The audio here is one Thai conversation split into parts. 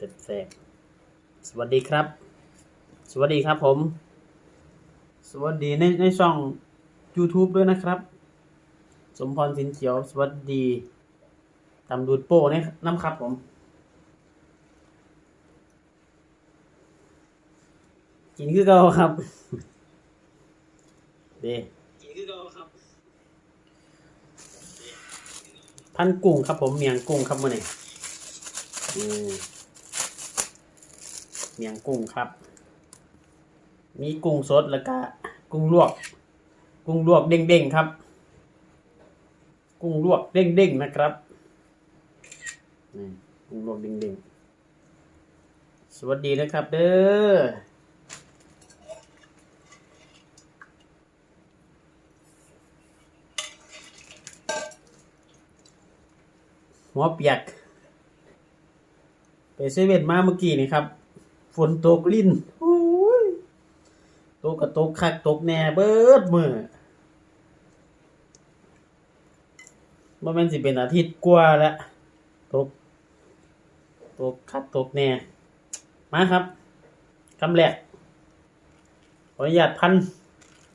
เต็ดแสกสวัสดีครับ สวัสดีครับผม สวัสดีในในช่อง YouTube ด้วยนะครับ สมพรสินเขียว สวัสดีตำดูดโป้เนี่ยน้ำครับผม กินคือเก่าครับเดกินคือเก่าครับพันกุ้งครับผมเมียงกุ้งครับมื่อนี้อืม เมียงกุ้งครับ มีกุ้งสดแล้วก็กุ้งลวก กุ้งลวกเด้งๆครับ กุ้งลวกเด้งๆนะครับนี่กุ้งลวกเด้งๆสวัสดีนะครับ เด้อหัวเปียกไปเซเว่นมาเมื่อกี้นี่ครับ ฝนตกลิ้นโอ้ยตกกระตกคักตกแน่เบิดมือบ่แม่นสิเป็นอาทิตย์กว่าแล้วตก ตกคักตกแน่มาครับคำแรกขออนุญาตพัน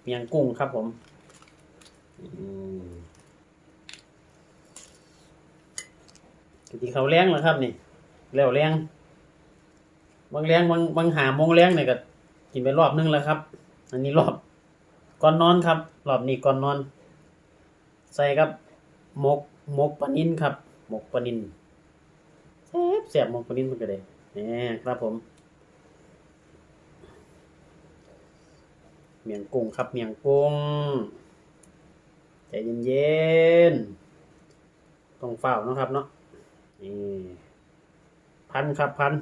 เมียงกุ้งครับผมอืมกินข้าแรงเหรอครับนี่ แล้วแรง บางแรงบางบางหามงแรงเนี่ยก็กินไปรอบนึงแล้วครับ อันนี้รอบก่อนนอนครับ รอบนี้ก่อนนอน ใส่ครับหมกหมกปลานินครับหมกปลานินแซ่บแซ่บหมกปลานินมันก็ได้นี่ครับผม เมียงกุ้งครับ เมียงกุ้งใจเย็นๆต้องเฝ้านะครับเนาะนี่พันครับพัน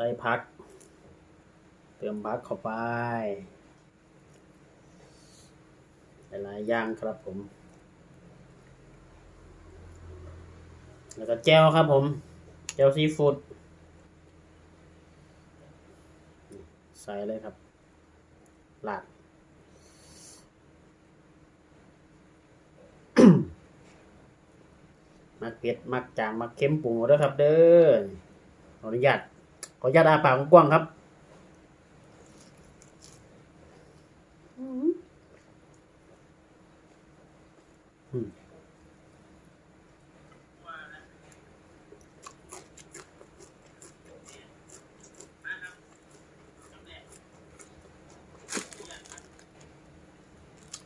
ส่ผัก เติมผักเข้าไปหลายๆอย่างครับผม แล้วก็แจ่วครับผม แจ่วซีฟู้ดใส่เลยครับ หลาดมักเผ็ดมักจางมักเค็มปรุงหมดแล้วครับ เด้อขออนุญาต ขออนุญาตอาปากกว้างครับอืม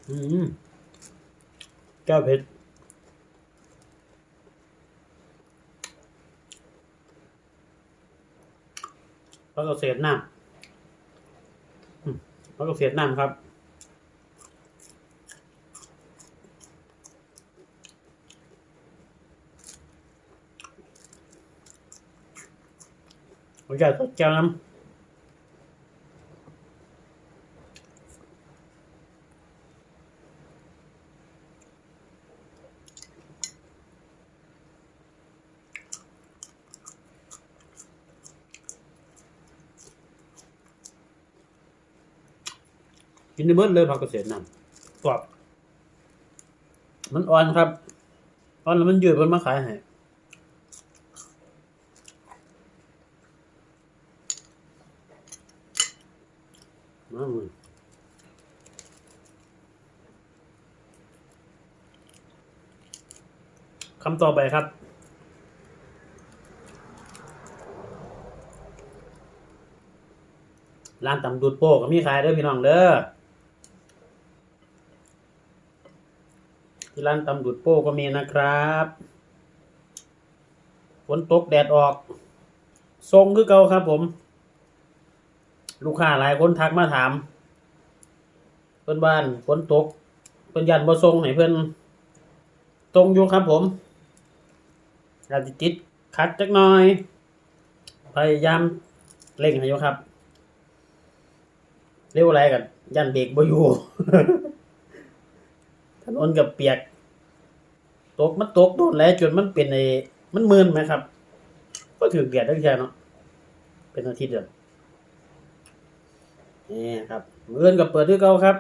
อืมแก้วเผ็ด ล้วก็เศษน้ำอืมแล้วก็เศษน้ำครับผมจะเจ้าน้ำ กินได้เบิดเลยผักเกษตรน้ำกรอบ มันอ่อนครับ อ่อนแล้วมันยืดมันมาขายให้อืมคำต่อไปครับ ร้านตำดูดโป้ก็มีขายเด้อพี่น้องเด้อ ที่ร้านตำดูดโป้ก็มีนะครับฝนตกแดดออกทรงคือเก่าครับผม ลูกค้าหลายคนทักมาถาม เพื่อนบ้านฝนตกเพื่อนยันบ่ทรงให้เพื่อนตรงอยู่ครับผมอาจะติดขัดจักหน่อย พยายามเร่งให้อยู่ครับ เร็วอะไรกัน ยันเบรกบ่อยู่ ถนนกับเปียก ตกมันตกโดนแล้วจนมันเป็นไอ้มันมืนไหมครับ ก็ถือแดดได้แค่เนาะเป็นอาทิตย์เดียวนี่ครับเมื่อนกับเปิดที่เก่าครับ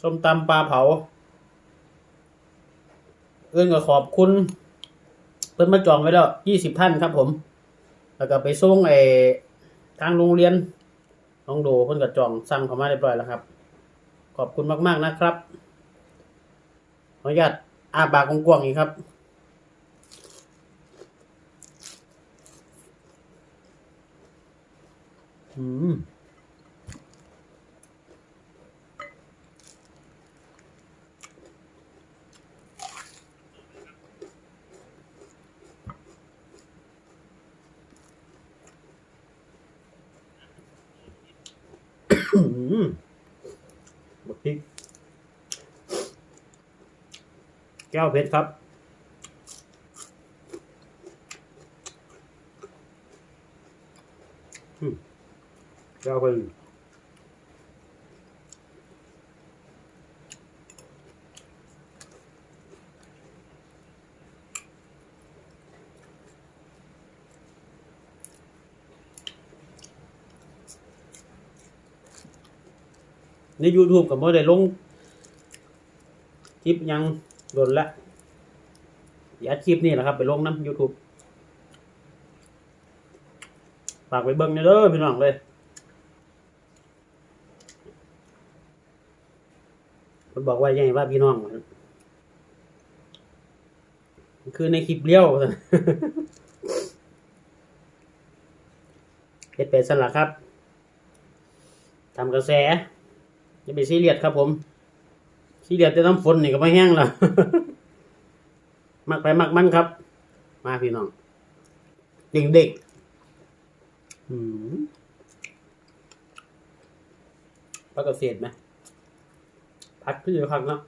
ส้มตำปลาเผาเอื้อนก็ขอบคุณ เพิ่นมาจองไว้แล้วยี่สิบท่านครับผม แล้วก็ไปส่งไอ้ทางโรงเรียนน้องโดเพิ่นก็จองสั่งเข้ามาเรียบร้อยแล้วครับ ขอบคุณมาก ๆ นะครับ ขออนุญาตอาปากกว้างๆอีกครับ อืม อืมบักพริก แก้วเพชรครับ แก้วเพชรใน YouTube กับเมื่ได้ลงคลิปยัง โดนละอย่าคลิปนี่แหละครับ ไปลงน้ำ YouTube ฝากไปเบิ้งเด้อพี่น้องเลยมันบอกว่ายังไงว่าพี่น้องมันคือในคลิปเลี้ยวเฮ็ดไปสั่นละครับทำกระแสอย่าไปซีเรียสครับผม ซีเรียสจะน้ำฝนนี่ก็ไม่แห้งแล้วมักไปมักมันครับ มาพี่น้องเด็กเด็กๆอืมพักเกษตรไหมพักขึ้นอยู่ข้างแล้ว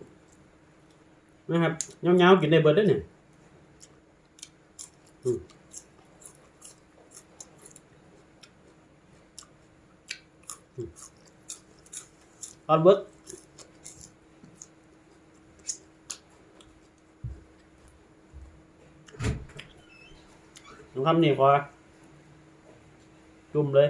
นะครับเงาๆกินได้เบิดเด้วยเนี่ยอืมอืมออนเบิร์ด น้องคำนี่พอจุ่มเลย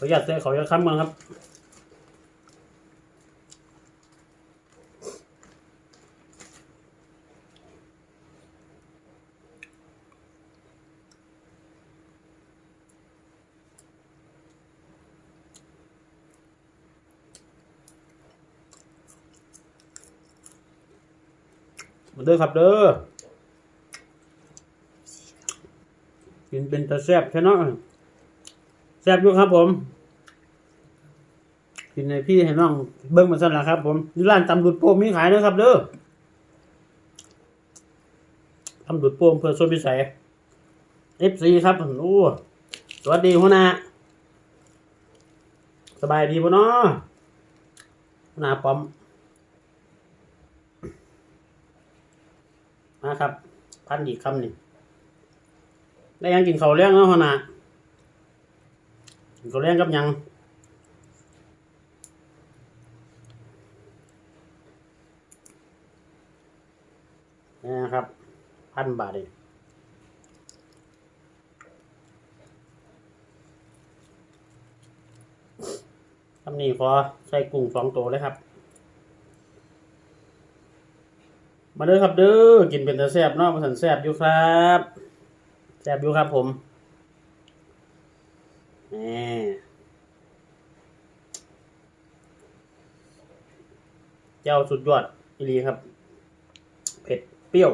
ขออนุญาตเสียขออนุญาตค้ำมาครับมาเด้อครับเด้อกินเป็นตะแซ่บใช่เนาะ แซ่บอยู่ครับผมกินให้พี่ให้น้องเบิ้งมาสั่นละครับ ผมอยู่ร้านตำดุดโป่งมีขายนะครับเด้อตำดุดโป่งเพื่อโซนพิสัยเอฟซีครับโอ้สวัสดีหัวหน้าสบายดีปะเนาะหัวหน้าปอม มาครับ พันอีกคำหนี่งได้ยังกินข้าวเลี้ยงนาะหัวหน้า กินข้าวเลี้ยงกับหยังนี่นะครับพันบาทเองทำนี่ขอใส่กุ้งสองตัวเลยครับ มาเด้อครับเด้อกินเป็นตะแซบเนาะมาสันแซบอยู่ครับ แซบอยู่ครับผม นี่เจ้าสุดยอดอีหลีครับ เผ็ดเปรี้ยว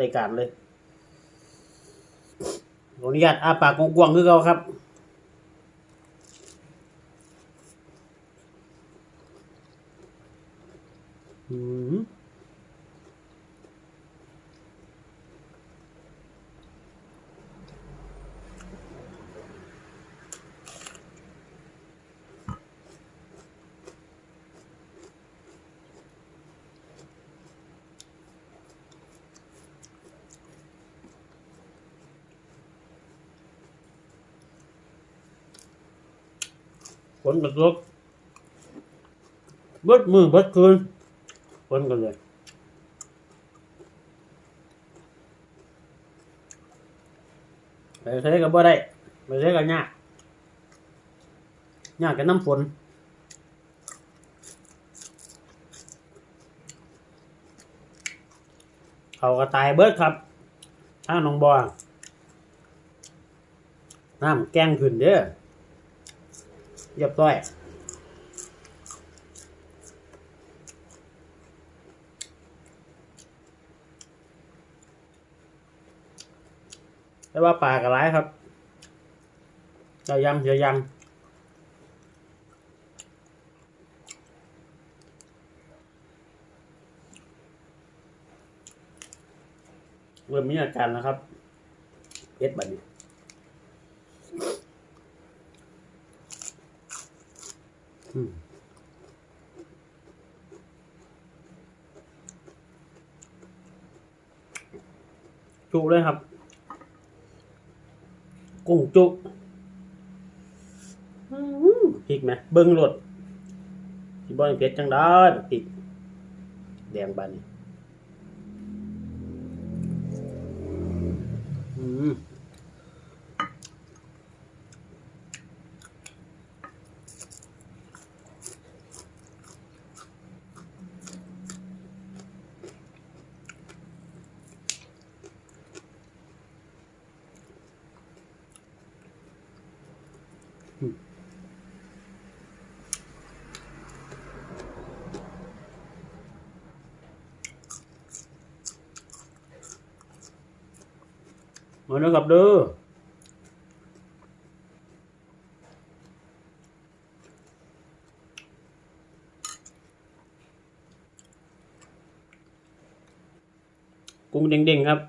รายการเลยขออนุญาตอาปากกว้างๆคือเขาครับ อืม ฝนกระตกเบิดมือเบิดคืนฝนกันเลยไปใช้กับบ่ได้ไปใช้กับยากยากกับน้ำฝนเขาก็ตายเบิดครับถ้าน้องบอน้ำแกงขึ้นเด้อ เรียบร้อยแต่ว่าปลากระไรครับเจะยวยำเจะยำเริ่มมีอาการแล้วครับเพชรบัดนี้ อืม จุเลยครับ กุ้งจุอื้อหือพริกไหมเบิ้งรสที่บ้านเพชรจังได้บักติดแดงบานนี่อืม มาเด้อครับเด้อกุ้งเด้งๆครับ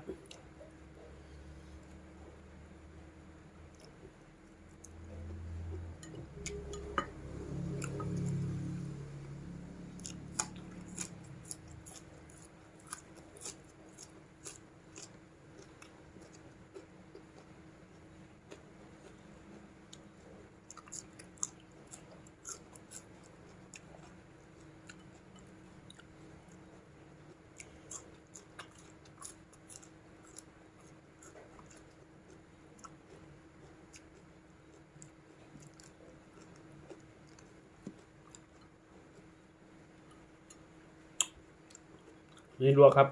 นี่ลวกครับ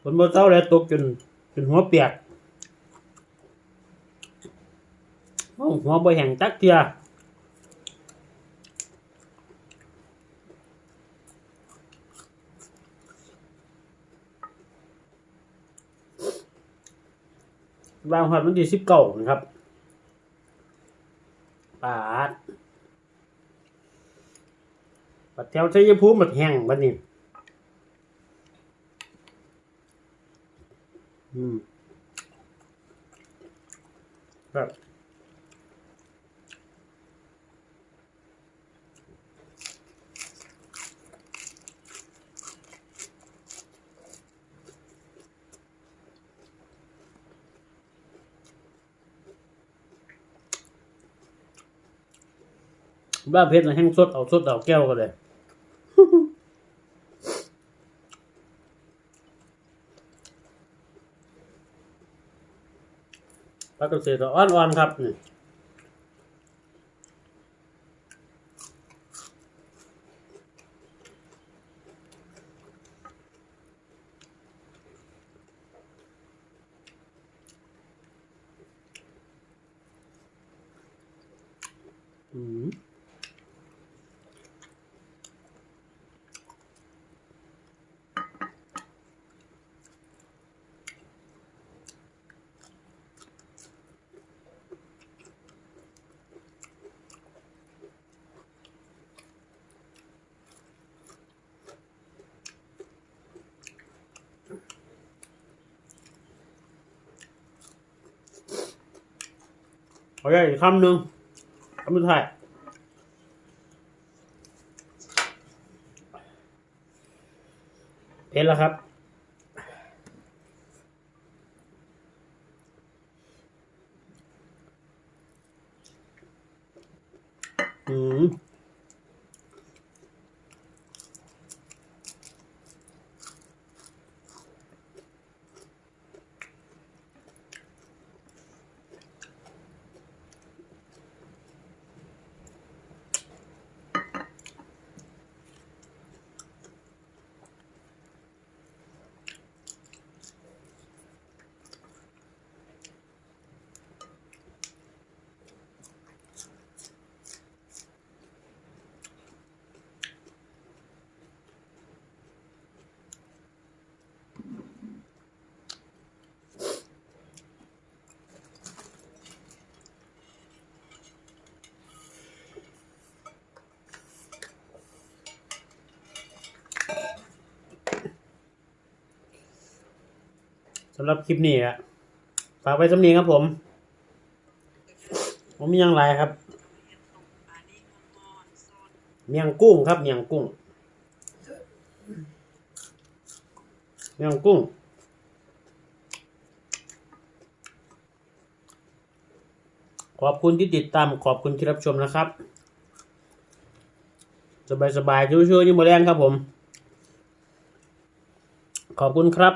ฝนเมื่อเช้าแล้วตกจนจนหัวเปียกโอ้หัวบ่แห้งจักเทีย วางหัดวันที่สิบเก้านะครับปาดปัดแถวชัยภูมิบัดแห้งบัดนี้ อืมแบบ บ้าเพชรนะแห้งสดเอาสดเอาแก้วก็เลยปลาเกษตรอ่อนๆครับนี่อืม โอาได้อีกคำหนึ่งคำสุดท้ายเผ็ดแล้วครับ อืม สำหรับคลิปนี้อะฝากไว้สำนีครับผม ผมมีอย่างไรครับเมียงกุ้งครับเมียงกุ้งเมียงกุ้งขอบคุณที่ติดตามขอบคุณที่รับชมนะครับ สบายสบายๆช่วยๆนี่มาแรงครับผม ขอบคุณครับ